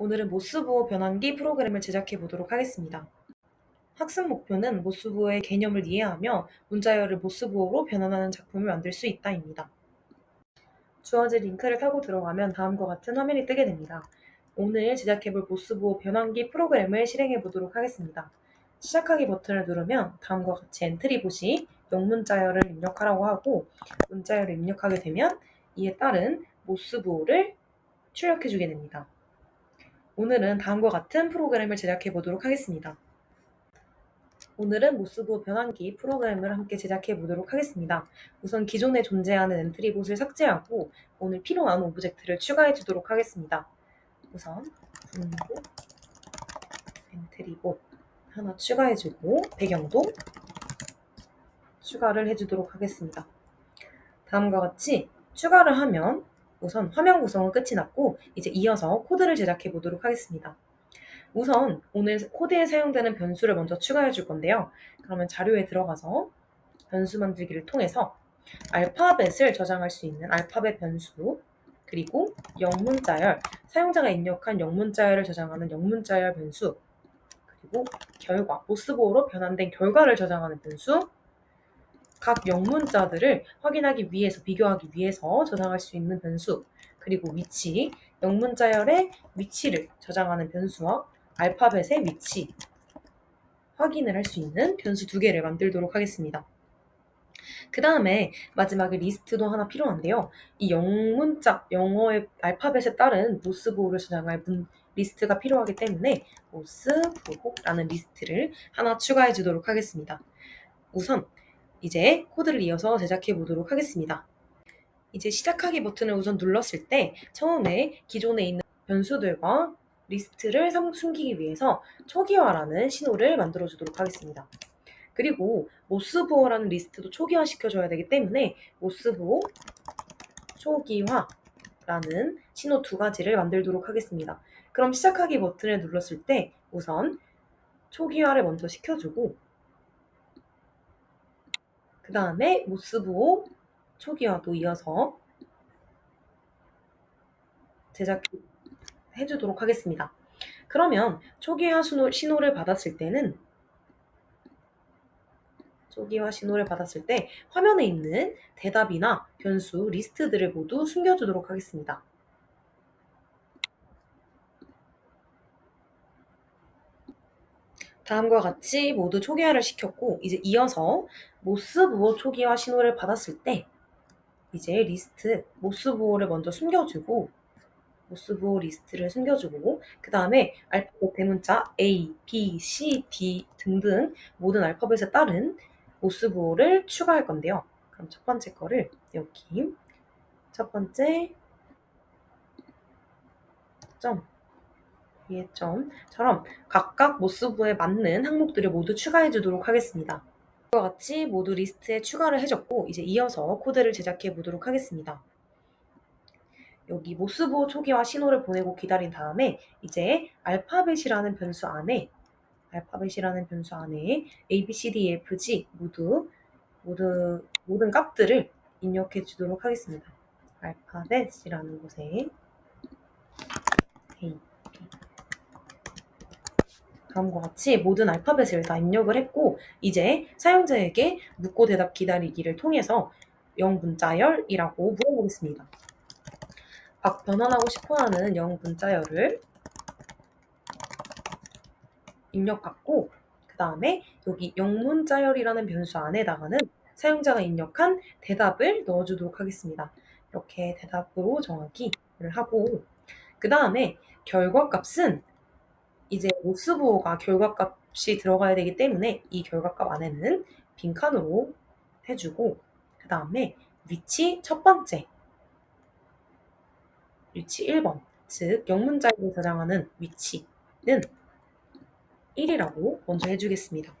오늘은 모스부호 변환기 프로그램을 제작해 보도록 하겠습니다. 학습 목표는 모스부호의 개념을 이해하며 문자열을 모스부호로 변환하는 작품을 만들 수 있다입니다. 주어진 링크를 타고 들어가면 다음과 같은 화면이 뜨게 됩니다. 오늘 제작해볼 모스부호 변환기 프로그램을 실행해 보도록 하겠습니다. 시작하기 버튼을 누르면 다음과 같이 엔트리봇이 영문자열을 입력하라고 하고 문자열을 입력하게 되면 이에 따른 모스부호를 출력해 주게 됩니다. 오늘은 다음과 같은 프로그램을 제작해 보도록 하겠습니다. 오늘은 모스부 변환기 프로그램을 함께 제작해 보도록 하겠습니다. 우선 기존에 존재하는 엔트리봇을 삭제하고 오늘 필요한 오브젝트를 추가해 주도록 하겠습니다. 우선 분보 엔트리봇 하나 추가해 주고 배경도 추가를 해 주도록 하겠습니다. 다음과 같이 추가를 하면 우선 화면 구성은 끝이 났고 이제 이어서 코드를 제작해 보도록 하겠습니다. 우선 오늘 코드에 사용되는 변수를 먼저 추가해 줄 건데요. 그러면 자료에 들어가서 변수 만들기를 통해서 알파벳을 저장할 수 있는 알파벳 변수 그리고 영문자열 사용자가 입력한 영문자열을 저장하는 영문자열 변수 그리고 결과 모스보호로 변환된 결과를 저장하는 변수 각 영문자들을 확인하기 위해서 비교하기 위해서 저장할 수 있는 변수 그리고 위치 영문자열의 위치를 저장하는 변수와 알파벳의 위치 확인을 할 수 있는 변수 두 개를 만들도록 하겠습니다. 그 다음에 마지막에 리스트도 하나 필요한데요. 이 영문자, 영어의 알파벳에 따른 모스보호를 저장할 문, 리스트가 필요하기 때문에 모스보호라는 리스트를 하나 추가해 주도록 하겠습니다. 우선 이제 코드를 이어서 제작해 보도록 하겠습니다. 이제 시작하기 버튼을 우선 눌렀을 때 처음에 기존에 있는 변수들과 리스트를 숨기기 위해서 초기화라는 신호를 만들어 주도록 하겠습니다. 그리고 모스부호라는 리스트도 초기화 시켜줘야 되기 때문에 모스부호 초기화라는 신호 두 가지를 만들도록 하겠습니다. 그럼 시작하기 버튼을 눌렀을 때 우선 초기화를 먼저 시켜주고 그 다음에 모스부호 초기화도 이어서 제작해 주도록 하겠습니다. 그러면 초기화 신호, 를 받았을 때는 초기화 신호를 받았을 때 화면에 있는 대답이나 변수, 리스트들을 모두 숨겨주도록 하겠습니다. 다음과 같이 모두 초기화를 시켰고 이제 이어서 모스 부호 초기화 신호를 받았을 때 이제 리스트 모스 부호를 먼저 숨겨주고 모스 부호 리스트를 숨겨주고 그 다음에 알파벳 대문자 A, B, C, D 등등 모든 알파벳에 따른 모스 부호를 추가할 건데요. 그럼 첫 번째 거를 여기 첫 번째 점 위에 점처럼 각각 모스부에 맞는 항목들을 모두 추가해 주도록 하겠습니다. 이와 같이 모두 리스트에 추가를 해줬고 이제 이어서 코드를 제작해 보도록 하겠습니다. 여기 모스부호 초기화 신호를 보내고 기다린 다음에 이제 알파벳이라는 변수 안에 알파벳이라는 변수 안에 A, B, C, D, E, F, G 모두 모두 모든 값들을 입력해 주도록 하겠습니다. 알파벳이라는 곳에 A, 다음과 같이 모든 알파벳을 다 입력을 했고 이제 사용자에게 묻고 대답 기다리기를 통해서 영문자열이라고 물어보겠습니다. 변환하고 싶어하는 영문자열을 입력받고 그 다음에 여기 영문자열이라는 변수 안에다가는 사용자가 입력한 대답을 넣어주도록 하겠습니다. 이렇게 대답으로 정하기를 하고 그 다음에 결과값은 이제 모스부호가 결과값이 들어가야 되기 때문에 이 결과값 안에는 빈칸으로 해주고 그 다음에 위치 첫 번째 위치 1번 즉 영문자를 저장하는 위치는 1이라고 먼저 해주겠습니다.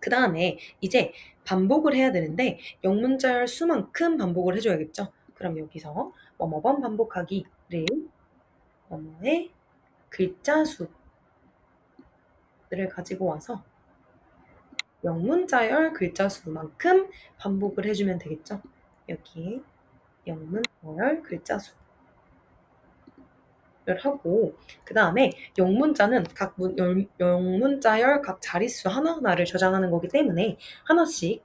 그 다음에 이제 반복을 해야 되는데 영문자열 수만큼 반복을 해줘야겠죠. 그럼 여기서 뭐뭐번 반복하기를 뭐뭐의 글자 수 를 가지고 와서 영문자열 글자 수만큼 반복을 해주면 되겠죠. 여기에 영문자열 글자 수 하고 그 다음에 영문자는 각 문, 영, 영문자열 각 자릿수 하나하나를 저장하는 거기 때문에 하나씩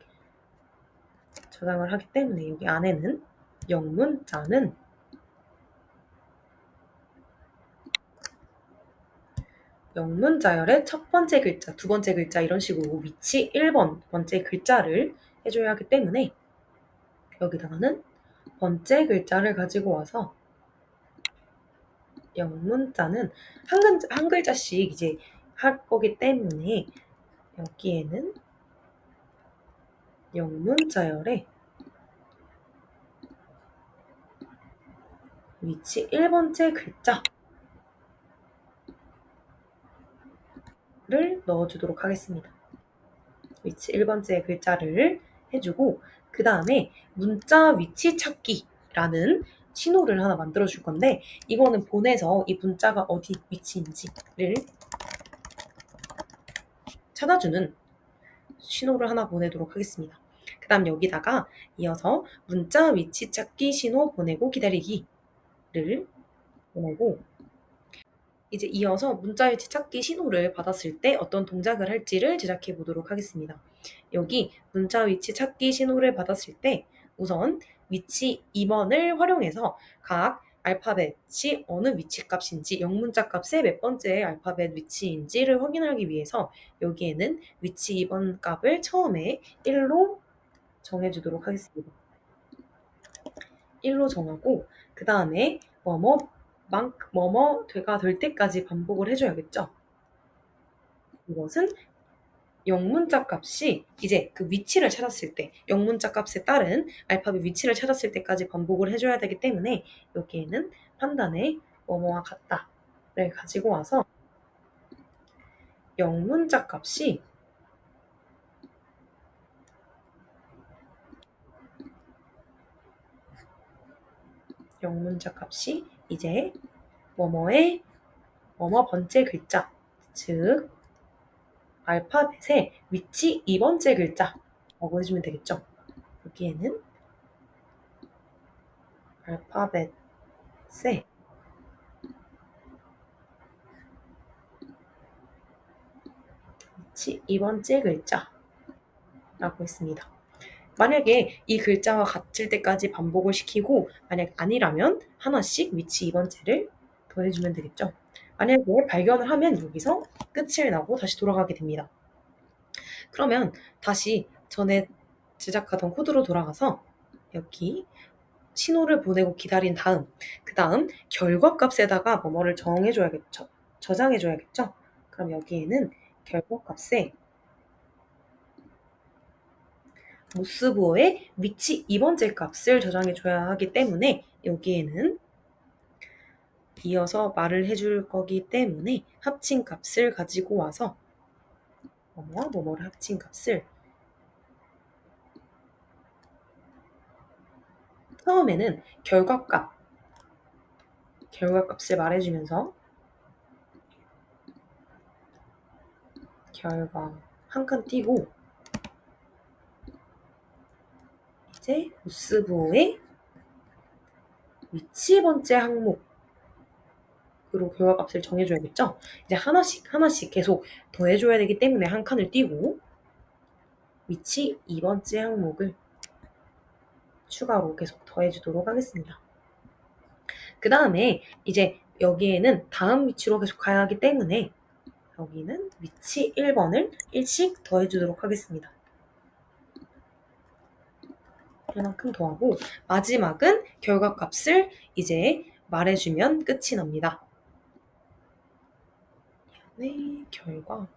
저장을 하기 때문에 여기 안에는 영문자는 영문자열의 첫 번째 글자, 두 번째 글자 이런 식으로 위치 1번 번째 글자를 해줘야 하기 때문에 여기다가는 번째 글자를 가지고 와서 영문자는 한, 글자, 한 글자씩 이제 할 거기 때문에 여기에는 영문자열의 위치 1번째 글자 를 넣어주도록 하겠습니다. 위치 1번째 글자를 해주고 그 다음에 문자 위치 찾기라는 신호를 하나 만들어 줄 건데 이거는 보내서 이 문자가 어디 위치인지를 찾아주는 신호를 하나 보내도록 하겠습니다. 그 다음 여기다가 이어서 문자 위치 찾기 신호 보내고 기다리기를 보내고 이제 이어서 문자 위치 찾기 신호를 받았을 때 어떤 동작을 할지를 제작해 보도록 하겠습니다. 여기 문자 위치 찾기 신호를 받았을 때 우선 위치 2번을 활용해서 각 알파벳이 어느 위치 값인지 영문자 값의 몇 번째 알파벳 위치인지를 확인하기 위해서 여기에는 위치 2번 값을 처음에 1로 정해주도록 하겠습니다. 1로 정하고 그 다음에 뭐뭐 만 뭐뭐가 될 때까지 반복을 해줘야겠죠. 이것은 영문자 값이 이제 그 위치를 찾았을 때 영문자 값에 따른 알파벳 위치를 찾았을 때까지 반복을 해줘야 되기 때문에 여기에는 판단에 뭐뭐와 같다를 가지고 와서 영문자 값이 영문자 값이 이제 뭐뭐의 뭐뭐 번째 글자 즉 알파벳의 위치 2번째 글자라고 해주면 되겠죠. 여기에는 알파벳의 위치 2번째 글자라고 했습니다. 만약에 이 글자와 같을 때까지 반복을 시키고 만약 아니라면 하나씩 위치 2번째를 더해주면 되겠죠. 만약에 발견을 하면 여기서 끝을 나고 다시 돌아가게 됩니다. 그러면 다시 전에 제작하던 코드로 돌아가서 여기 신호를 보내고 기다린 다음 그 다음 결과 값에다가 뭐뭐를 정해줘야겠죠. 저장해줘야겠죠. 그럼 여기에는 결과 값에 모스부호의 위치 2번째 값을 저장해 줘야 하기 때문에 여기에는 이어서 말을 해줄 거기 때문에 합친 값을 가지고 와서 뭐뭐와 뭐뭐를 합친 값을 처음에는 결과값 결과값을 말해주면서 결과 한 칸 띄고 이제 우스부호의 위치 번째 항목 으로 결과값을 정해줘야겠죠? 이제 하나씩 하나씩 계속 더해줘야 되기 때문에 한 칸을 띄고 위치 2번째 항목을 추가로 계속 더해주도록 하겠습니다. 그 다음에 이제 여기에는 다음 위치로 계속 가야 하기 때문에 여기는 위치 1번을 1씩 더해주도록 하겠습니다. 이만큼 더하고 마지막은 결과값을 이제 말해주면 끝이 납니다. 네, 결과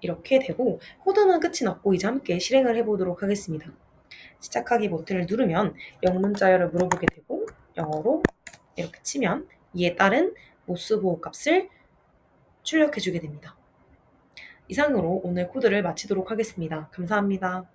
이렇게 되고 코드는 끝이 났고 이제 함께 실행을 해보도록 하겠습니다. 시작하기 버튼을 누르면 영문자열을 물어보게 되고 영어로 이렇게 치면 이에 따른 모스 보호 값을 출력해주게 됩니다. 이상으로 오늘 코드를 마치도록 하겠습니다. 감사합니다.